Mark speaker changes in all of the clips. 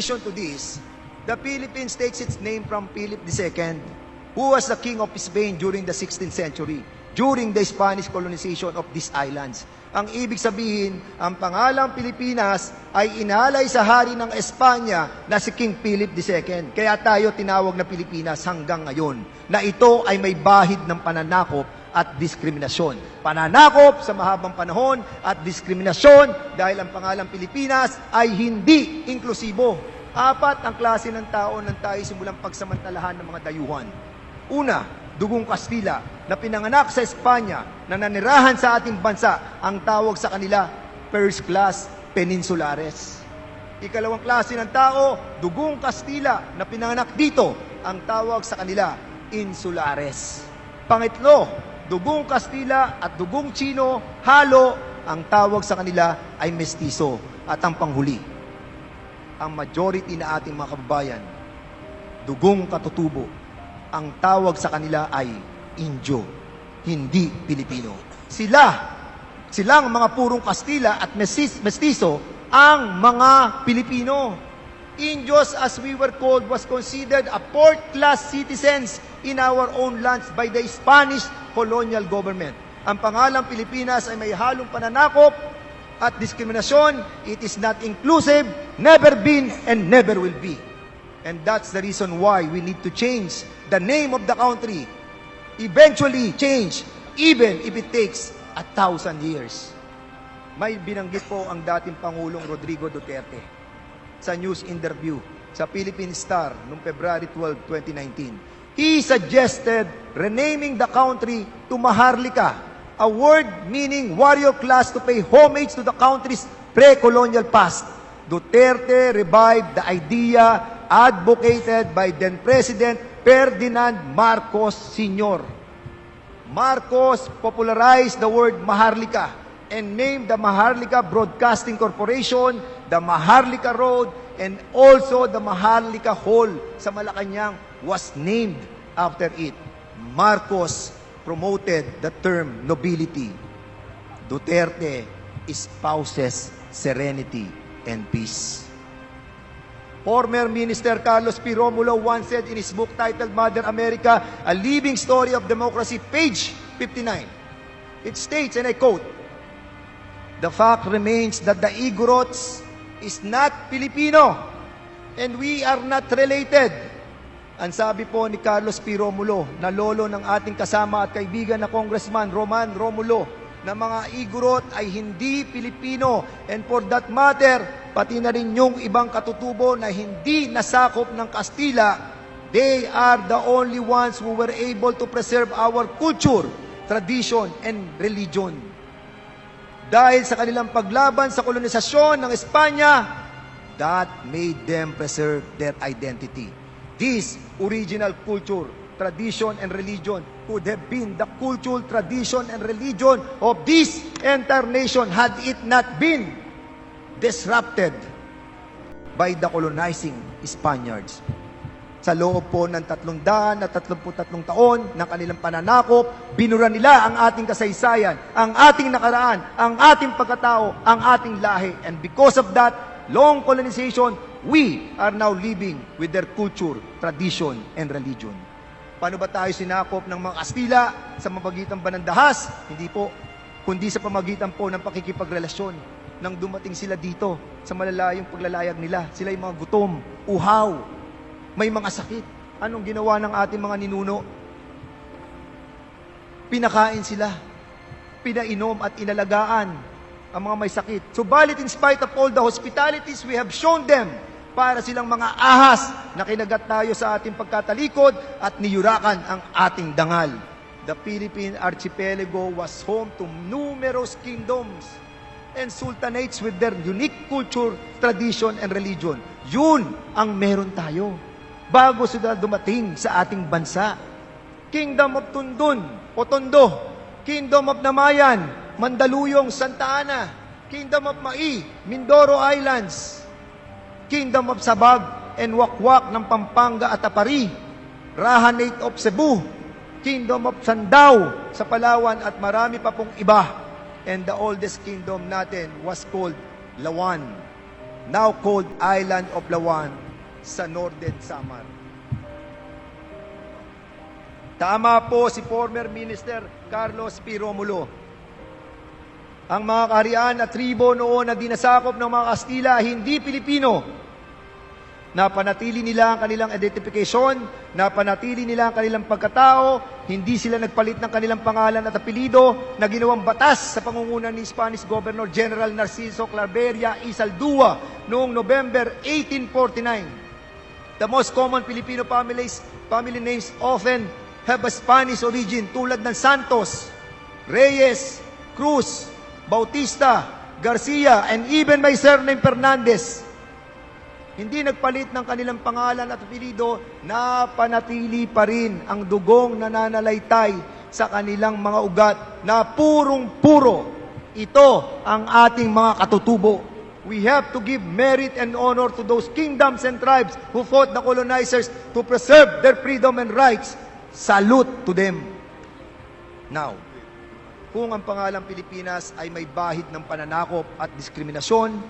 Speaker 1: addition to this, the Philippines takes its name from Philip II, who was the king of Spain during the 16th century, during the Spanish colonization of these islands. Ang ibig sabihin, ang pangalang Pilipinas ay inalay sa hari ng Espanya na si King Philip II. Kaya tayo tinawag na Pilipinas hanggang ngayon, na ito ay may bahid ng pananakop at diskriminasyon. Pananakop sa mahabang panahon at diskriminasyon dahil ang pangalang Pilipinas ay hindi inklusibo. Apat ang klase ng tao nang tayo simulang pagsamantalahan ng mga dayuhan. Una, dugong Kastila na pinanganak sa Espanya na nanirahan sa ating bansa ang tawag sa kanila first class peninsulares. Ikalawang klase ng tao, dugong Kastila na pinanganak dito ang tawag sa kanila insulares. Pangatlo, dugong Kastila at dugong Chino, halo, ang tawag sa kanila ay mestizo. At ang panghuli, ang majority na ating mga kababayan, dugong katutubo, ang tawag sa kanila ay Indio, hindi Pilipino. Sila, silang mga purong Kastila at mestizo, ang mga Pilipino. Indios, as we were called, was considered a fourth-class citizens in our own lands by the Spanish colonial government. Ang pangalang Pilipinas ay may halong pananakop at diskriminasyon. It is not inclusive, never been, and never will be. And that's the reason why we need to change the name of the country. Eventually change, even if it takes a thousand years. May binanggit po ang dating Pangulong Rodrigo Duterte sa news interview sa Philippine Star noong February 12, 2019. He suggested renaming the country to Maharlika, a word meaning warrior class to pay homage to the country's pre-colonial past. Duterte revived the idea advocated by then President Ferdinand Marcos Sr. Marcos popularized the word Maharlika and named the Maharlika Broadcasting Corporation, the Maharlika Road, and also the Maharlika Hall sa Malacanang was named after it. Marcos promoted the term nobility. Duterte espouses serenity and peace. Former Minister Carlos P. Romulo once said in his book titled Mother America, A Living Story of Democracy, page 59. It states, and I quote, The fact remains that the Igorots is not Filipino and we are not related. Ang sabi po ni Carlos P. Romulo, na lolo ng ating kasama at kaibigan na Congressman Roman Romulo, na mga Igorot ay hindi Pilipino and for that matter, pati na rin yung ibang katutubo na hindi nasakop ng Kastila, they are the only ones who were able to preserve our culture, tradition, and religion. Dahil sa kanilang paglaban sa kolonisasyon ng Espanya, that made them preserve their identity. This original culture, tradition, and religion could have been the culture, tradition, and religion of this entire nation had it not been disrupted by the colonizing Spaniards. Sa loob po ng 300 at 33 taon ng kanilang pananakop, binura nila ang ating kasaysayan, ang ating nakaraan, ang ating pagkatao, ang ating lahi. And because of that, long colonization, we are now living with their culture, tradition, and religion. Paano ba tayo sinakop ng mga Kastila sa mamagitan ba ng dahas? Hindi po, kundi sa pamagitan po ng pakikipagrelasyon nang dumating sila dito sa malalayong paglalayag nila. Sila yung mga gutom, uhaw, may mga sakit. Anong ginawa ng ating mga ninuno? Pinakain sila. Pinainom at inalagaan ang mga may sakit. Subalit in spite of all the hospitalities we have shown them, para silang mga ahas na kinagat tayo sa ating pagkatalikod at niyurakan ang ating dangal. The Philippine archipelago was home to numerous kingdoms and sultanates with their unique culture, tradition, and religion. Yun ang meron tayo bago sila dumating sa ating bansa. Kingdom of Tundun o Tondo, Kingdom of Namayan, Mandaluyong, Santa Ana, Kingdom of Mai, Mindoro Islands, Kingdom of Sabag and Wakwak ng Pampanga at Apari, Rahanate of Cebu, Kingdom of Sandao sa Palawan at marami pa pong iba. And the oldest kingdom natin was called Lawan. now called Island of Lawan sa Northern Samar. Tama po si former Minister Carlos P. Romulo. Ang mga kaharian at tribo noon na dinasakop ng mga Kastila hindi Pilipino. Napanatili nila ang kanilang identification, napanatili nila ang kanilang pagkatao, hindi sila nagpalit ng kanilang pangalan at apelido na ginawang batas sa pangunguna ni Spanish Governor General Narciso Claveria Isaldua noong November 1849. The most common Filipino families, family names often have a Spanish origin tulad ng Santos, Reyes, Cruz, Bautista, Garcia, and even my surname Fernandez. Hindi nagpalit ng kanilang pangalan at apelido, napanatili pa rin ang dugong nananalaytay sa kanilang mga ugat na purong-puro. Ito ang ating mga katutubo. We have to give merit and honor to those kingdoms and tribes who fought the colonizers to preserve their freedom and rights. Salute to them. Now, kung ang pangalang Pilipinas ay may bahid ng pananakop at diskriminasyon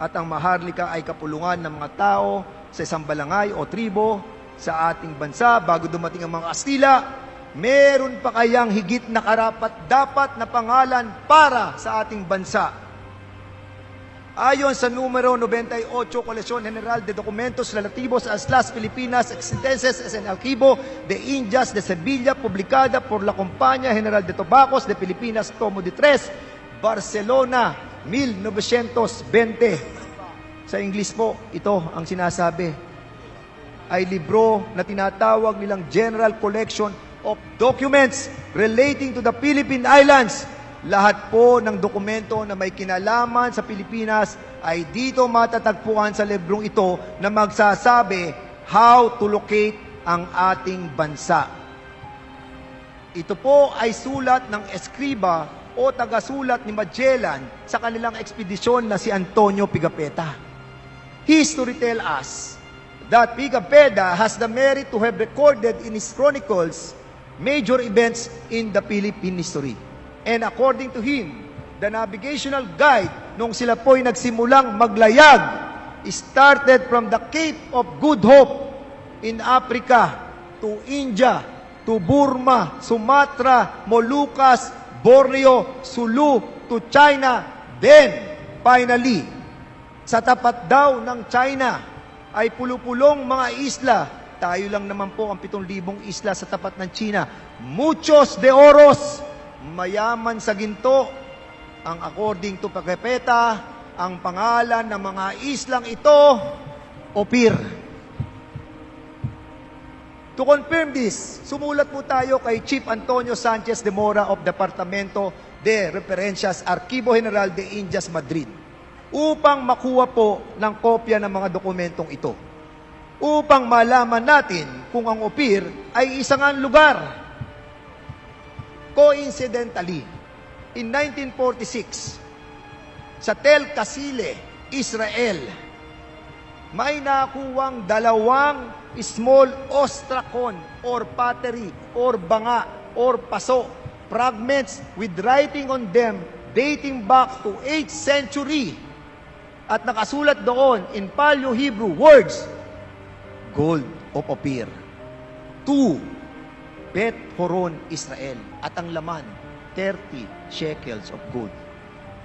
Speaker 1: at ang Maharlika ay kapulungan ng mga tao sa isang balangay o tribo sa ating bansa bago dumating ang mga Kastila, meron pa kayang higit na karapat dapat na pangalan para sa ating bansa? Ayon sa numero 98, Colección General de Documentos Relativos a las Filipinas Existences en Archivo de Indias de Sevilla, publicada por la Compañía General de Tobacos de Filipinas, tomo de 3, Barcelona, 1920. Sa English po, ito ang sinasabi. Ay libro na tinatawag nilang General Collection of Documents relating to the Philippine Islands. Lahat po ng dokumento na may kinalaman sa Pilipinas ay dito matatagpuan sa librong ito na magsasabi how to locate ang ating bansa. Ito po ay sulat ng eskriba o tagasulat ni Magellan sa kanilang ekspedisyon na si Antonio Pigapetta. History tell us that Pigapetta has the merit to have recorded in his chronicles major events in the Philippine history. And according to him, the navigational guide nung sila po'y nagsimulang maglayag started from the Cape of Good Hope in Africa to India, to Burma, Sumatra, Moluccas, Borneo, Sulu, to China. Then, finally, sa tapat daw ng China ay pulupulong mga isla. Tayo lang naman po ang 7,000 isla sa tapat ng China. Muchos de oros, mayaman sa ginto. Ang according to Pagkepeta, ang pangalan ng mga islang ito, Opir. To confirm this, sumulat po tayo kay Chief Antonio Sanchez de Mora of Departamento de Referencias Archivo General de Indias, Madrid upang makuha po ng kopya ng mga dokumentong ito. Upang malaman natin kung ang Opir ay isang lugar. Coincidentally, in 1946, sa Tel Kasile, Israel, may nakuwang dalawang small ostrakon or pottery or banga or paso fragments with writing on them dating back to 8th century. At nakasulat doon in Paleo Hebrew words gold of Ophir to Bet Horon Israel at ang laman 30 shekels of gold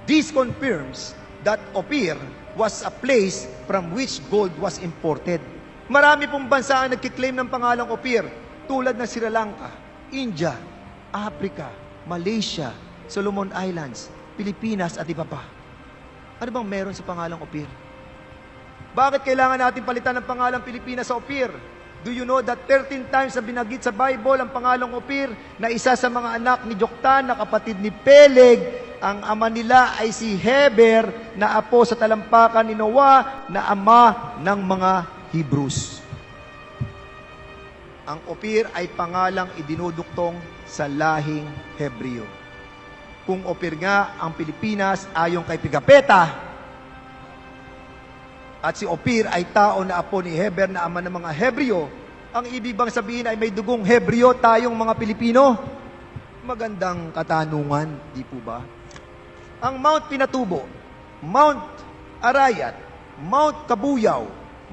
Speaker 1: This confirms that Ophir was a place from which gold was imported. Marami pong bansa ang nagkiklaim ng pangalang Ophir, tulad ng Sri Lanka, India, Africa, Malaysia, Solomon Islands, Pilipinas at iba pa. Ano bang meron sa pangalang Ophir? Bakit kailangan natin palitan ng pangalang Pilipinas sa Ophir? Do you know that 13 times na binagit sa Bible ang pangalang Ophir na isa sa mga anak ni Joktan na kapatid ni Peleg, ang ama nila ay si Heber na apo sa talampakan ni Noah na ama ng mga Hebrews. Ang Ophir ay pangalang idinuduktong sa lahing Hebreo. Kung Ophir nga ang Pilipinas ayon kay Pigapeta, at si Ophir ay tao na apo ni Heber na ama ng mga Hebreo, ang ibig bang sabihin ay may dugong Hebreo tayong mga Pilipino? Magandang katanungan, di po ba? Ang Mount Pinatubo, Mount Arayat, Mount Kabuyaw,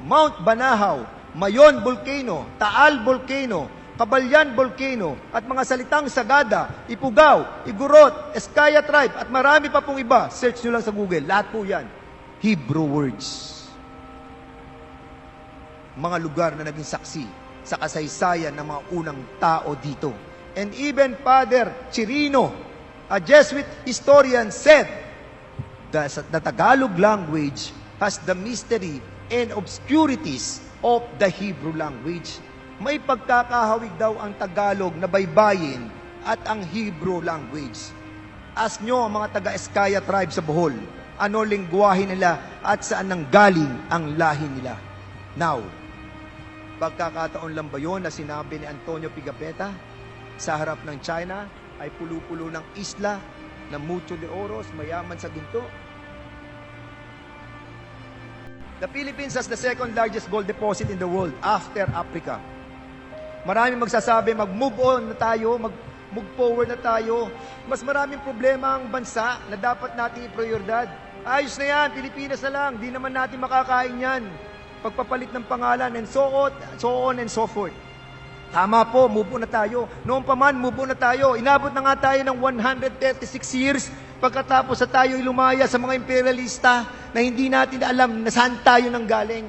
Speaker 1: Mount Banahaw, Mayon Volcano, Taal Volcano, Kabalyan Volcano, at mga salitang Sagada, Ipugaw, Igorot, Eskaya Tribe, at marami pa pong iba. Search nyo lang sa Google. Lahat po yan. Hebrew words. Mga lugar na naging saksi sa kasaysayan ng mga unang tao dito. And even Father Chirino, a Jesuit historian, said, the, the Tagalog language has the mystery and obscurities of the Hebrew language. May pagkakahawig daw ang Tagalog na baybayin at ang Hebrew language. Ask nyo ang mga taga-Eskaya tribe sa Bohol, ano lingwahe nila at saan nanggaling ang lahi nila. Now, pagkakataon lang ba yun na sinabi ni Antonio Pigapetta sa harap ng China ay pulo-pulo ng isla na mucho de oros, mayaman sa ginto? The Philippines has the second largest gold deposit in the world after Africa. Maraming magsasabi, mag-move on na tayo, mag-move forward na tayo. Mas maraming problema ang bansa na dapat nating prioridad. Ayos na yan, Pilipinas na lang, di naman natin makakain yan. Pagpapalit ng pangalan and so on, so on and so forth. Tama po, move on na tayo. Noon pa man, move on na tayo. Inabot na nga tayo ng 136 years pagkatapos sa tayo lumaya sa mga imperialista na hindi natin alam na saan tayo nang galing.